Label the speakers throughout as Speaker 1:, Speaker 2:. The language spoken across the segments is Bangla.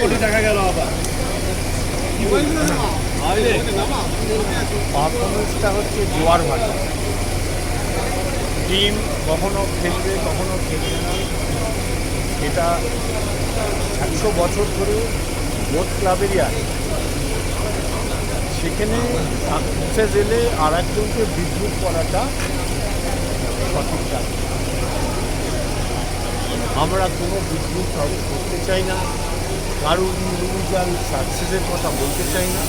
Speaker 1: কোটি টাকা গেল আবার।
Speaker 2: হচ্ছে জোয়ার ভাটা। টিম কখনো খেলবে কখনো খেলবে না। এটা একশো বছর ধরে বোধ ক্লাবেরই আছে। সেখানে সাকসেস এলে আর একজনকে বিদ্রুপ করাটা সঠিক কাজ আমরা কোনো বিদ্রুপ করতে চাই না। কারোর ইন্ডিভিজুয়াল সাকসেসের কথা বলতে চাই না।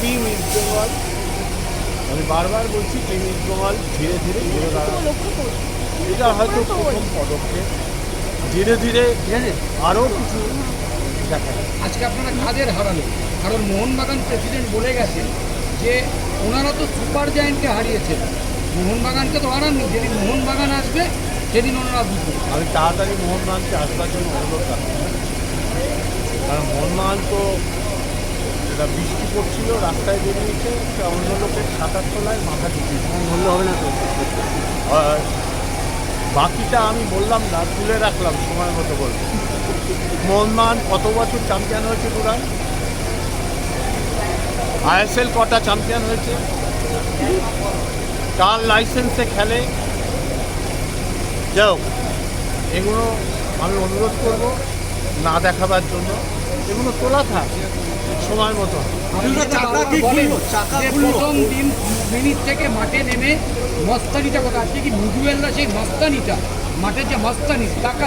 Speaker 2: টিম ইস্ট বেঙ্গল আমি বারবার বলছি টিম ইস্ট বেঙ্গল ধীরে ধীরে দাঁড়াবে এটা হয়তো প্রথম পদক্ষেপ। ধীরে ধীরে আরও কিছু দেখা
Speaker 3: আজকে আপনারা কাদের হারালেন কারণ মোহনবাগান প্রেসিডেন্ট বলে গেছেন যে ওনারা তো সুপার জায়েন্টকে হারিয়েছেন। মোহনবাগানকে তো হারাননি। যেদিন মোহনবাগান আসবে সেদিন ওনারা
Speaker 2: আমি তাড়াতাড়ি মোহনবাগানকে আসবার জন্য অনুরোধ রাখব কারণ মোহনবাগান তো এটা বৃষ্টি পড়ছিল রাস্তায় বেরিয়েছে অন্য লোকের সাঁতার তোলায় মাথা ঢুকিয়েছে।
Speaker 1: বললে হবে না তো।
Speaker 2: আর বাকিটা আমি বললাম না তুলে রাখলাম সময় মতো বলব মোহনবাগান কত বছর চ্যাম্পিয়ন হয়েছে দুরান? আইএসএল কটা চ্যাম্পিয়ন হয়েছে? কার লাইসেন্সে খেলে। যাও এগুলো আমি অনুরোধ করব। না দেখাবার জন্য এগুলো তোলা থাক সময় মতো?
Speaker 3: প্রথম দিন মিনিট থেকে মাঠে নেমে মস্তানিটা কথা আজকে কি মুজুয়েলরা সেই মস্তানিটা? মাঠের যে মস্তানি টাকা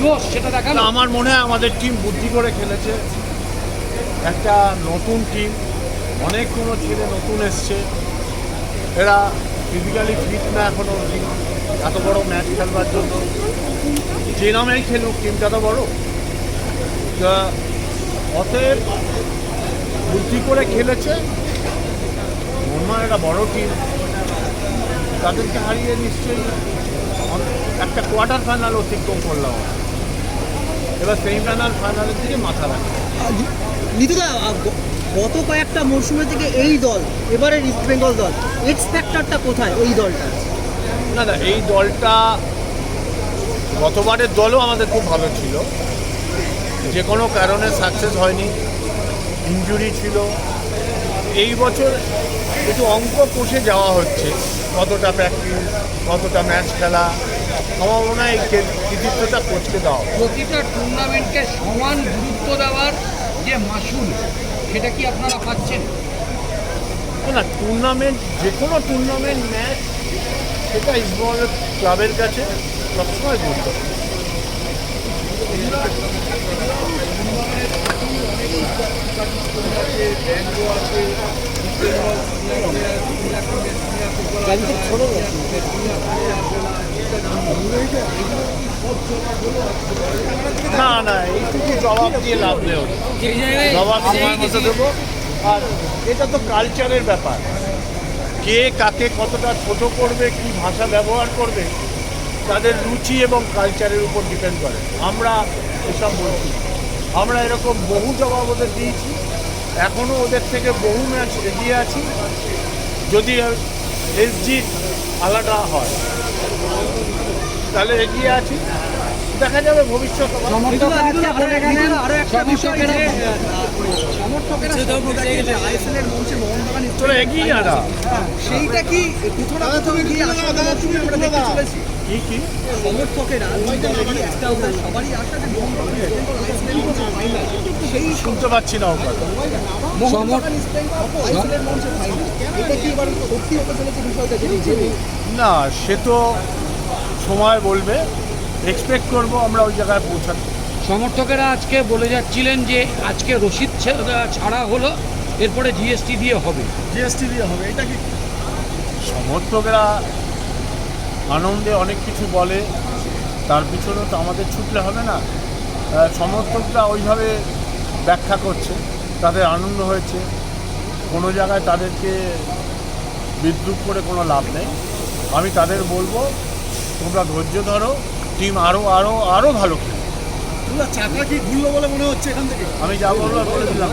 Speaker 3: জোশ সেটা দেখাল?
Speaker 2: না, আমার মনে হয় আমাদের টিম বুদ্ধি করে খেলেছে। একটা নতুন টিম অনেকগুলো ছেলে নতুন এসছে। এরা ফিজিক্যালি ফিট না এখনও অবধি। এত বড় ম্যাচ খেলবার জন্য। যে নামেই খেলুক টিমটা তো বড়। অতএব বুদ্ধি করে খেলেছে। মোহনবাগান একটা বড় টিম তাদেরকে হারিয়ে নিশ্চয়ই একটা কোয়ার্টার ফাইনাল অতিক্রম করলাম। এবার সেমিফাইনাল ফাইনালের দিকে মাথা রাখে।
Speaker 4: নিতুদা গত কয়েকটা মরশুমে থেকে এই দল এবারের ইস্ট বেঙ্গল দল এক্স ফ্যাক্টরটা কোথায় এই দলটা
Speaker 2: না না এই দলটা গতবারের দলও আমাদের খুব ভালো ছিল। যে কোনো কারণে সাকসেস হয়নি ইঞ্জুরি ছিল। এই বছর একটু অঙ্ক কষে যাওয়া হচ্ছে কতটা প্র্যাকটিস কতটা ম্যাচ খেলা আমার মনে হয় এই কৃতিত্বটা কোচকে দেওয়া।
Speaker 3: প্রতিটা টুর্নামেন্টকে সমান গুরুত্ব দেওয়ার যে মাসুল সেটা কি আপনারা পাচ্ছেন?
Speaker 2: না টুর্নামেন্ট যে কোনো টুর্নামেন্ট ম্যাচ সেটা ইস্টবেঙ্গলের ক্লাবের কাছে সবসময় গুরুত্বপূর্ণ। না না, এইটুকু জবাব দিয়ে লাভ নেই জবাব সময় মতো দেবো। আর এটা তো কালচারের ব্যাপার। কে কাকে কতটা ছোট করবে, কি ভাষা ব্যবহার করবে তাদের রুচি এবং কালচারের উপর ডিপেন্ড করে। আমরা এসব বলছি আমরা এরকম বহু জবাব ওদের দিয়েছি। এখনও ওদের থেকে বহু ম্যাচ এগিয়ে আছি। যদি এসজি আলাদা হয় তাহলে এগিয়ে আছি। দেখা যাবে ভবিষ্যৎ। এগিয়ে না
Speaker 4: সেইটা কি? কোথাও গিয়ে আমরা দেখতে চলেছি।
Speaker 2: কি কি
Speaker 4: সমর্থকেরা একটা সবারই আশা সেই
Speaker 2: শুনতে পাচ্ছি না সে তো সময় বলবে। এক্সপেক্ট করব আমরা ওই জায়গায় পৌঁছাতে।
Speaker 3: সমর্থকেরা আজকে বলে যাচ্ছিলেন যে আজকে রসিদ ছা- ছাড়া হলো এরপরে জিএসটি দিয়ে হবে।
Speaker 1: জিএসটি দিয়ে হবে এটা কি?
Speaker 2: সমর্থকরা আনন্দে অনেক কিছু বলে তার পিছনে তো আমাদের ছুটলে হবে না। সমর্থকরা ওইভাবে ব্যাখ্যা করছে তাদের আনন্দ হয়েছে। কোনো জায়গায় তাদেরকে বিদ্রুপ করে কোনো লাভ নেই। আমি তাদের বলব তোমরা ধৈর্য ধরো টিম আরও আরও আরও ভালো খেলে
Speaker 1: চাকা কি ঘুরলো বলে মনে হচ্ছে এখান থেকে?
Speaker 2: আমি যা বলব বলে দিলাম।